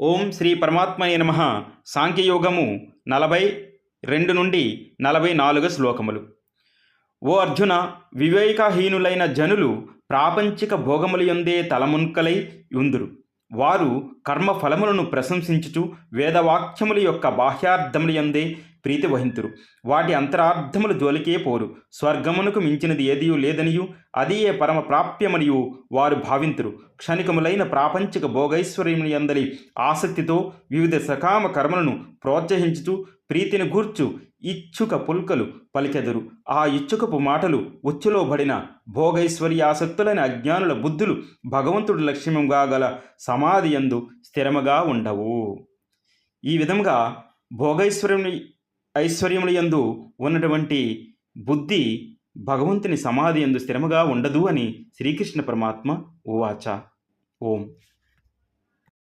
ఓం శ్రీ పరమాత్మయ నమ. సాంఖ్యయోగము నలభై రెండు నుండి నలభై నాలుగు శ్లోకములు. ఓ అర్జున వివేకహీనులైన జనులు ప్రాపంచిక భోగముల యొందే తలమున్కలై ఉందురు వారు కర్మ ఫలములను ప్రశంసించుచు వేదవాక్యముల యొక్క బాహ్యార్థముల యందే ప్రీతి వహింతురు. వాటి అంతరార్థములు జోలికే పోరు. స్వర్గమునకు మించినది ఏదియు లేదనియు అది ఏ పరమ ప్రాప్యమనియు వారు భావింతురు. క్షణికములైన ప్రాపంచిక భోగైశ్వర్యముల అందరి ఆసక్తితో వివిధ సకామ కర్మలను ప్రోత్సహించుతూ ప్రీతిని గూర్చు ఇచ్చుక పుల్కలు పలికెదరు. ఆ ఇచ్చుకపు మాటలు ఉచ్చులో పడిన భోగైశ్వర్యాసక్తులైన అజ్ఞానుల బుద్ధులు భగవంతుడి లక్ష్యముగా గల సమాధి యందు స్థిరముగా ఉండవు. ఈ విధంగా భోగైశ్వరుని ఐశ్వర్యముల యందు ఉన్నటువంటి బుద్ధి భగవంతుని సమాధి యందు స్థిరముగా ఉండదు అని శ్రీకృష్ణ పరమాత్మ ఉవాచ. ఓం.